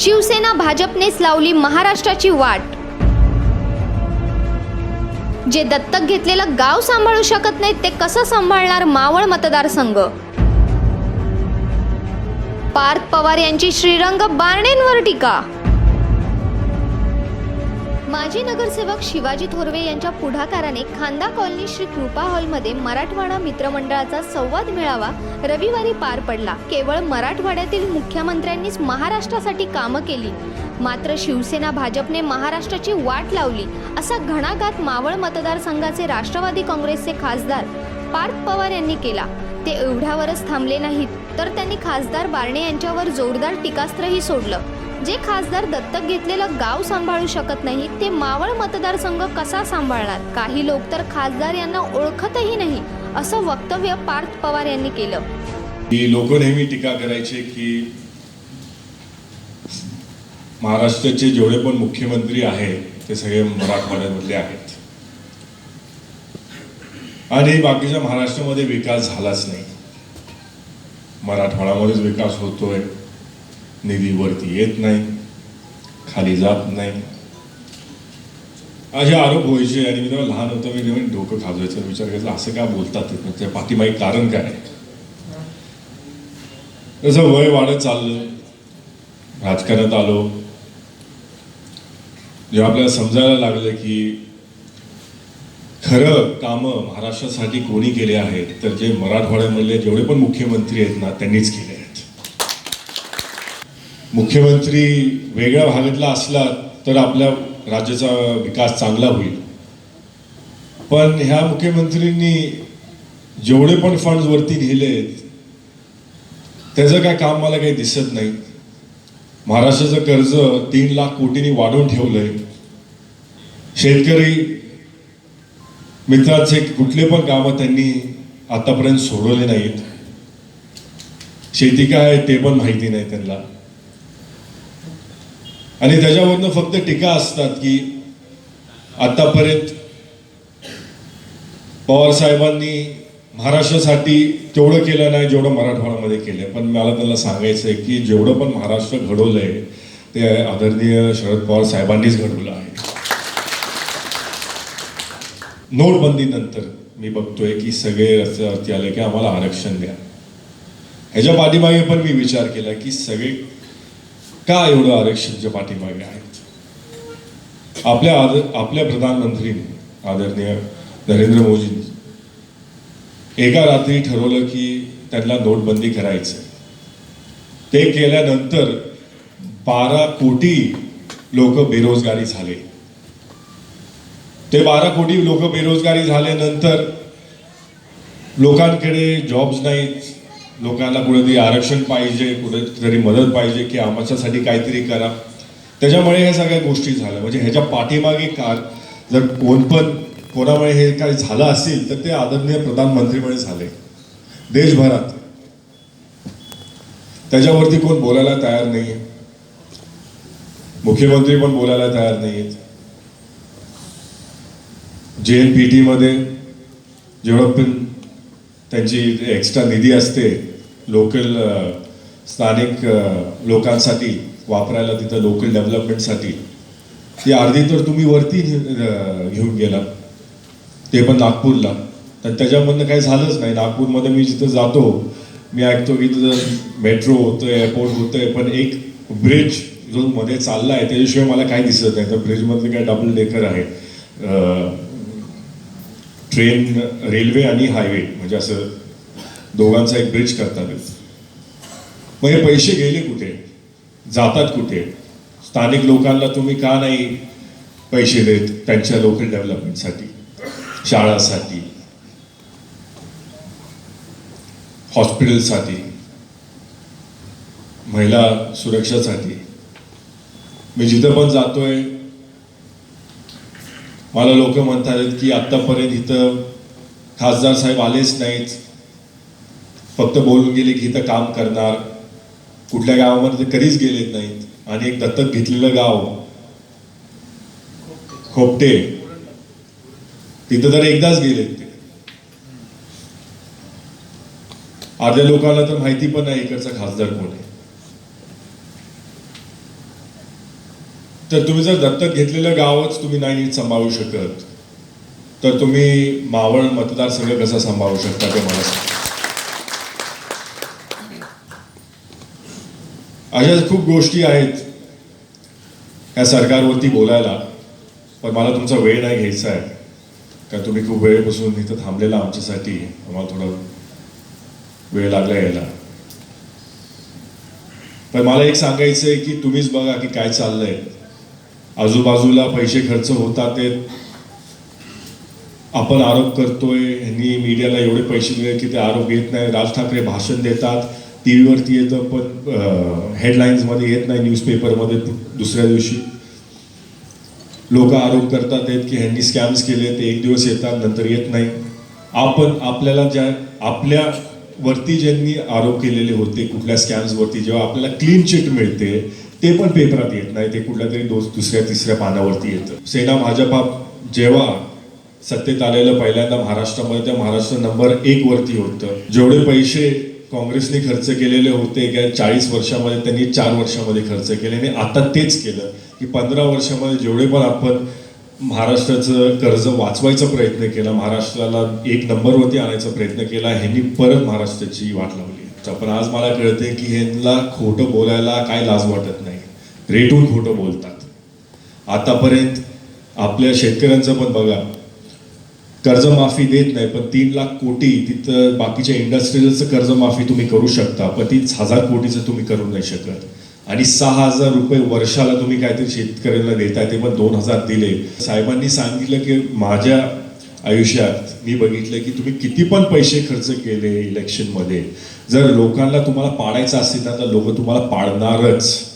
शिवसेना भाजपनेच लावली महाराष्ट्राची वाट. जे दत्तक घेतलेलं गाव सांभाळू शकत नाहीत ते कसं सांभाळणार मावळ मतदारसंघ? पार्थ पवार यांची श्रीरंग बारणेंवर टीका माजी नगरसेवक शिवाजी थोरवे यांच्या पुढाकाराने खांदा कॉलनी श्री कृपा हॉलमध्ये मराठवाडा मित्रमंडळाचा संवाद मेळावा रविवारी पार पडला. केवळ मराठवाड्यातील मुख्यमंत्र्यांनीच महाराष्ट्रासाठी कामं केली. मात्र शिवसेना भाजपने महाराष्ट्राची वाट लावली असा घणाघात मावळ मतदारसंघाचे राष्ट्रवादी काँग्रेसचे खासदार पार्थ पवार यांनी केला. ते एवढ्यावरच थांबले नाहीत तर त्यांनी खासदार बारणे यांच्यावर जोरदार टीकास्त्रही सोडलं. जे खासदार दत्तक घेतलेलं गाव सांभाळू शकत नाही ते मावळ मतदारसंघ कसा सांभाळणार? काही लोक तर खासदार यांना ओळखतही नाही असं वक्तव्य पार्थ पवार यांनी केलं. की लोक नेहमी टीका करायचे की महाराष्ट्राचे जेवढे पण मुख्यमंत्री आहेत ते सगळे मराठवाड्यामधले आहेत. आणि बाकीच्या महाराष्ट्रामध्ये विकास झालाच नाही. मराठवाड्यामध्येच विकास होतोय. निधीवरती येत नाही खाली जात नाही असे आरोप व्हायचे आणि मी तेव्हा लहान होतो मी नेहमी डोकं खाजवायचं विचार करायचा असं का बोलतात ते? त्या पाठीमागे कारण काय आहे? जसं वय वाढत चाललं राजकारणात आलो जेव्हा आपल्याला समजायला लागलं की खरं कामं महाराष्ट्रासाठी कोणी केले आहेत तर जे मराठवाड्यामधले जेवढे पण मुख्यमंत्री आहेत ना त्यांनीच केले मुख्यमंत्री वेगळ्या भागातला असला तर आपल्या राज्याचा विकास चांगला होईल. पण ह्या मुख्यमंत्र्यांनी जेवढे पण फंड्स वरती नेलेत त्याचं काय काम मला काही दिसत नाही. महाराष्ट्राचं कर्ज तीन लाख कोटींनी वाढवून ठेवलंय. शेतकरी मित्राचे कुठले पण कामं त्यांनी आतापर्यंत सोडवले नाहीत. शेती काय आहे ते पण माहिती नाही त्यांना. आणि त्याच्यावरनं फक्त टीका असतात की आतापर्यंत पवार साहेबांनी महाराष्ट्रासाठी तेवढं केलं नाही जेवढं मराठवाड्यामध्ये केलं पण मला त्यांना सांगायचं आहे की जेवढं पण महाराष्ट्र घडवलंय ते आदरणीय शरद पवार साहेबांनीच घडवलं आहे. नोटबंदीनंतर मी बघतोय की सगळे रस्त्यावरती आले की आम्हाला आरक्षण द्या. ह्याच्या पाठीमागे पण मी विचार केला की सगळे का एवढं आरक्षणच्या पाठीमागे आहेत आपल्या आदर आपल्या प्रधानमंत्रीने आदरणीय नरेंद्र मोदींनी एका रात्री ठरवलं की त्यांना नोटबंदी करायचं. ते केल्यानंतर बारा कोटी लोक बेरोजगारी झाले. ते बारा कोटी लोक बेरोजगारी झाल्यानंतर लोकांकडे जॉब्स नाहीत. लोकांना कुठेतरी आरक्षण पाहिजे कुठेतरी मदत पाहिजे की आमच्यासाठी काहीतरी करा. त्याच्यामुळे ह्या सगळ्या गोष्टी झाल्या. म्हणजे ह्याच्या पाठीमागे का जर कोण पण कोणामुळे हे काही झालं असेल तर ते आदरणीय प्रधानमंत्रीमुळे झाले. देशभरात. त्याच्यावरती कोण बोलायला तयार नाहीये. मुख्यमंत्री पण बोलायला तयार नाही जे एन पी टीमध्ये जेवढं पण त्यांची एक्स्ट्रा निधी असते लोकल uh, स्थानिक uh, लोकांसाठी वापरायला तिथं लोकल डेव्हलपमेंटसाठी ती अर्धी तर तुम्ही वरती घेऊन गेला ते पण नागपूरला. तर त्याच्यामधनं काही झालंच नाही. नागपूरमध्ये मी जिथं जातो मी ऐकतो की तिथं मेट्रो होतंय एअरपोर्ट आहे पण एक ब्रिज जो मध्ये चालला आहे त्याच्याशिवाय मला काही दिसत नाही. तर ब्रिजमधले काय डबल डेकर आहे. ट्रेन रेल्वे आणि हायवे म्हणजे असं दोघांचा एक ब्रिज करतात. मग हे पैसे गेले कुठे? जातात कुठे? स्थानिक लोकांना तुम्ही का नाही पैसे देत त्यांच्या लोकल डेव्हलपमेंटसाठी शाळासाठी हॉस्पिटलसाठी महिला सुरक्षासाठी मी जिथं पण जातोय मला लोक म्हणतात की आतापर्यंत इथं खासदार साहेब आलेच नाहीत. फक्त बोलून गेले की इथं काम करणार. कुठल्या गावामध्ये ते कधीच गेलेत नाहीत. आणि एक दत्तक घेतलेलं गाव खोपटे. तिथं तर एकदाच गेलेत ते. अर्ध्या लोकांना तर माहिती पण नाही इकडचा खासदार कोण आहे. तर तुम्ही जर दत्तक घेतलेलं गावच तुम्ही नाही नीट सांभाळू शकत तर तुम्ही मावळ मतदारसंघ कसा सांभाळू शकता ते मला सांगा. अशा खूप गोष्टी आहेत या सरकारवरती बोलायला पण मला तुमचा वेळ नाही घ्यायचा आहे. कारण तुम्ही खूप वेळेपासून इथं थांबलेला आमच्यासाठी आम्हाला थोडा वेळ लागला यायला. पण मला एक सांगायचं आहे की तुम्हीच बघा की काय चाललंय. आजूबाजूला पैसे खर्च होतात ते आपण आरोप करतोय ह्यांनी मीडियाला एवढे पैसे दिले की ते आरोप घेत नाही. राज ठाकरे भाषण देतात. टी व्हीवरती येतं पण हेडलाईन्समध्ये येत नाही न्यूजपेपरमध्ये दुसऱ्या दिवशी. लोक आरोप करतात आहेत की ह्यांनी स्कॅम्स केले ते एक दिवस येतात नंतर येत नाही. आपण आपल्याला ज्या आपल्या वरती ज्यांनी आरोप केलेले होते कुठल्या स्कॅम्स वरती जेव्हा आपल्याला क्लीन चिट मिळते ते पण पेपरात येत नाही ते कुठल्या तरी दोस दुसऱ्या तिसऱ्या पानावरती येतं. सेना भाजपा जेव्हा सत्तेत आलेलं पहिल्यांदा महाराष्ट्रामध्ये त्या महाराष्ट्र नंबर एक वरती होतं. जेवढे पैसे काँग्रेसने खर्च केलेले होते की चाळीस वर्षामध्ये त्यांनी चार वर्षामध्ये खर्च केले आणि आता तेच केलं की पंधरा वर्षामध्ये जेवढे पण आपण महाराष्ट्राचं कर्ज वाचवायचा प्रयत्न केला महाराष्ट्राला एक नंबरवरती आणायचा प्रयत्न केला ह्यांनी परत महाराष्ट्राची वाट लावली. तर पण आज मला कळते की ह्यांना खोटं बोलायला काय लाज वाटत नाही. रेटून खोटं बोलतात. आतापर्यंत आपल्या शेतकऱ्यांचं पण बघा कर्जमाफी देत नाही पण तीन लाख कोटी तिथं बाकीच्या इंडस्ट्रीजचं कर्जमाफी तुम्ही करू शकता पण तीच हजार कोटीचं तुम्ही करू नाही शकत. आणि सहा हजार रुपये वर्षाला तुम्ही काहीतरी शेतकऱ्यांना देताय ते पण दोन हजार दिले. साहेबांनी सांगितलं की माझ्या आयुष्यात मी बघितलं की तुम्ही किती पण पैसे खर्च केले इलेक्शनमध्ये जर लोकांना तुम्हाला पाडायचं असेल ना तर लोक तुम्हाला पाडणारच.